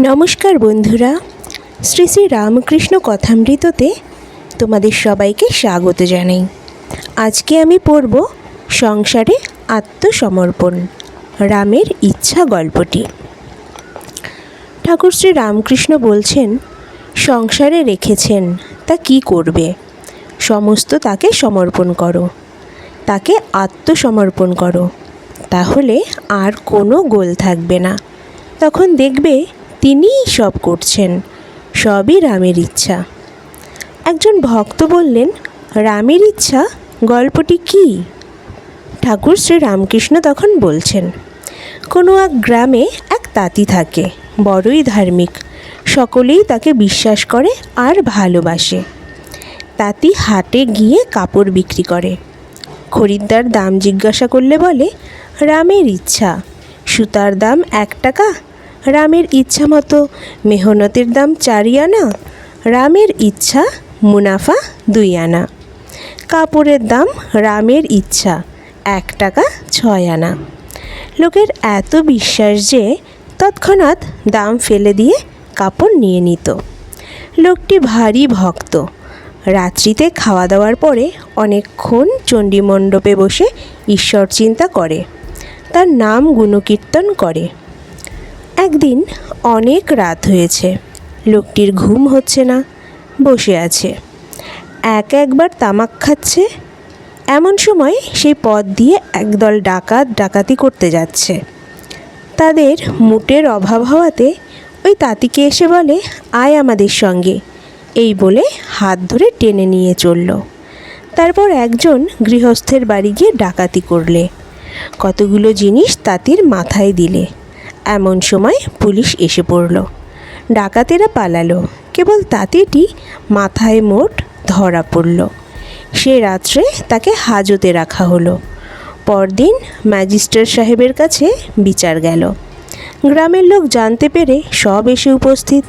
নমস্কার বন্ধুরা, শ্রী শ্রী রামকৃষ্ণ কথামৃততে তোমাদের সবাইকে স্বাগত জানাই। আজকে আমি পড়ব সংসারে আত্মসমর্পণ, রামের ইচ্ছা গল্পটি। ঠাকুর শ্রী রামকৃষ্ণ বলছেন, সংসারে রেখেছেন, তা কি করবে? সমস্ত তাকে সমর্পণ করো, তাকে আত্মসমর্পণ করো, তাহলে আর কোনো গোল থাকবে না। তখন দেখবে তিনিই সব করছেন, সবই রামের ইচ্ছা। একজন ভক্ত বললেন, রামের ইচ্ছা, গল্পটি কী? ঠাকুর শ্রী রামকৃষ্ণ তখন বলছেন, কোনো এক গ্রামে এক তাঁতি থাকে, বড়ই ধার্মিক, সকলেই তাকে বিশ্বাস করে আর ভালোবাসে। তাঁতি হাটে গিয়ে কাপড় বিক্রি করে। খরিদ্দার দাম জিজ্ঞাসা করলে বলে, রামের ইচ্ছা, সুতার দাম এক টাকা রামের ইচ্ছা মতো। মেহনতের দাম চারি আনা, রামের ইচ্ছা মুনাফা দুই আনা। কাপড়ের দাম রামের ইচ্ছা এক টাকা ছয় আনা। লোকের এত বিশ্বাস যে তৎক্ষণাৎ দাম ফেলে দিয়ে কাপড় নিয়ে নিত। লোকটি ভারী ভক্ত। রাত্রিতে খাওয়া দাওয়ার পরে অনেকক্ষণ চণ্ডীমণ্ডপে বসে ঈশ্বর চিন্তা করে। তার নাম গুণকীর্তন করে। একদিন অনেক রাত হয়েছে। লোকটির ঘুম হচ্ছে না, বসে আছে। এক একবার তামাক খাচ্ছে। এমন সময় সেই পথ দিয়ে একদল ডাকাত ডাকাতি করতে যাচ্ছে। তাদের মুটের অভাব হওয়াতে ওই তাঁতিকে এসে বলে, আয় আমাদের সঙ্গে। এই বলে হাত ধরে টেনে নিয়ে চলল। তারপর একজন গৃহস্থের বাড়ি গিয়ে ডাকাতি করলে। কতগুলো জিনিস তাঁতির মাথায় দিলে। এমন সময় পুলিশ এসে পড়ল। ডাকাতেরা পালালো। কেবল তাঁতিটি মাথায় মোট ধরা পড়ল। সে রাত্রে তাকে হাজতে রাখা হলো। পরদিন ম্যাজিস্ট্রেট সাহেবের কাছে বিচার গেল। গ্রামের লোক জানতে পেরে সব এসে উপস্থিত।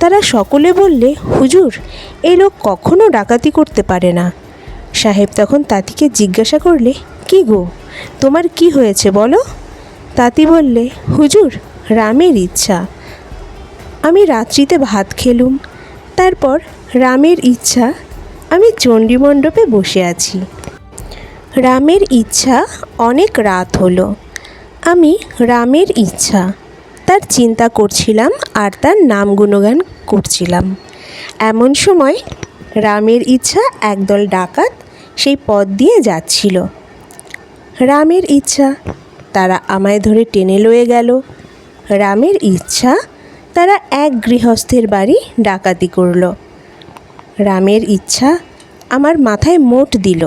তারা সকলে বললে, হুজুর এই লোক কখনো ডাকাতি করতে পারে না। সাহেব তখন তাঁতিকে জিজ্ঞাসা করলে, কি গো? তোমার কি হয়েছে বলো? তাঁতি বললে, হুজুর, রামের ইচ্ছা। আমি রাত্রিতে ভাত খেলুম। তারপর রামের ইচ্ছা, আমি চণ্ডীমণ্ডপে বসে আছি। রামের ইচ্ছা অনেক রাত হলো। আমি রামের ইচ্ছা। তার চিন্তা করছিলাম আর তার নাম গুণগান করছিলাম। এমন সময় রামের ইচ্ছা একদল ডাকাত সেই পথ দিয়ে যাচ্ছিল। রামের ইচ্ছা তারা আমায় ধরে টেনে লয়ে গেল। রামের ইচ্ছা, তারা এক গৃহস্থের বাড়ি ডাকাতি করল। রামের ইচ্ছা আমার মাথায় মোট দিল।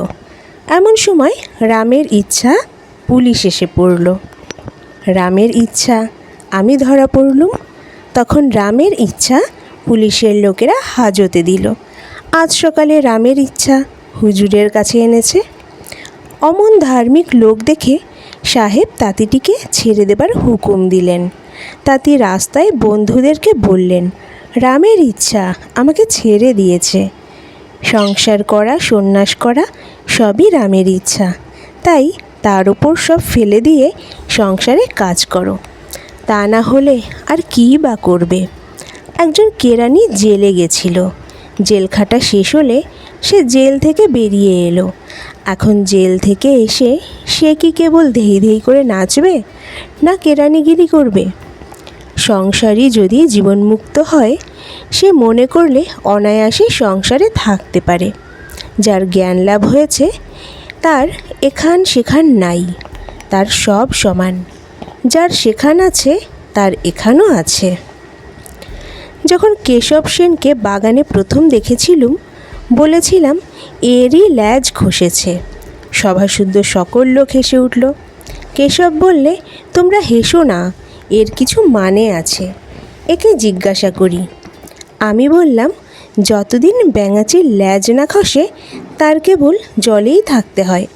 এমন সময় রামের ইচ্ছা পুলিশ এসে পড়ল। রামের ইচ্ছা আমি ধরা পড়লুম। তখন রামের ইচ্ছা পুলিশের লোকেরা হাজতে দিল। আজ সকালে রামের ইচ্ছা হুজুরের কাছে এনেছে। অমন ধার্মিক লোক দেখে সাহেব তাঁতিটিকে ছেড়ে দেবার হুকুম দিলেন। তাঁতি রাস্তায় বন্ধুদেরকে বললেন, রামের ইচ্ছা আমাকে ছেড়ে দিয়েছে। সংসার করা, সন্ন্যাস করা সবই রামের ইচ্ছা। তাই তার উপর সব ফেলে দিয়ে সংসারে কাজ করো। তা না হলে আর কী বা করবে? একজন কেরানি জেলে গেছিল। জেলখাটা শেষ হলে সে জেল থেকে বেরিয়ে এলো। এখন জেল থেকে এসে সে কি কেবল ধেই ধেই করে নাচবে, না কেরানিগিরি করবে? সংসারই যদি জীবনমুক্ত হয়, সে মনে করলে অনায়াসে সংসারে থাকতে পারে। যার জ্ঞান লাভ হয়েছে, তার এখান সেখান নাই, তার সব সমান। যার সেখান আছে, তার এখানও আছে। যখন কেশব সেনকে বাগানে প্রথম দেখেছিলুম, বলেছিলাম এরই ল্যাজ ঘষেছে। সভাশুদ্ধ সকল লোক হেসে উঠল। কেশব বললে, তোমরা হেসো না, এর কিছু মানে আছে। একে জিজ্ঞাসা করি। আমি বললাম, যতদিন ব্যাঙাচির ল্যাজ না খসে, তার কেবল জলেই থাকতে হয়।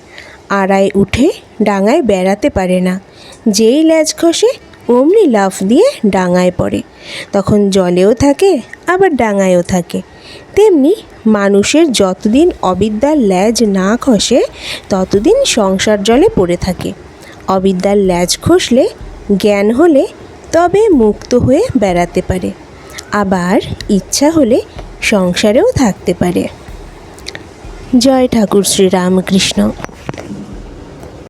আড়ায় উঠে ডাঙায় বেড়াতে পারে না। যেই ল্যাজ খসে, অমনি লাফ দিয়ে ডাঙায় পড়ে। তখন জলেও থাকে, আবার ডাঙায়ও থাকে। তেমনি মানুষের যতদিন অবিদ্যার ল্যাজ না খসে, ততদিন সংসার জলে পড়ে থাকে। অবিদ্যার ল্যাজ খসলে, জ্ঞান হলে, তবে মুক্ত হয়ে বেড়াতে পারে। আবার ইচ্ছা হলে সংসারেও থাকতে পারে। জয় ঠাকুর শ্রী রামকৃষ্ণ।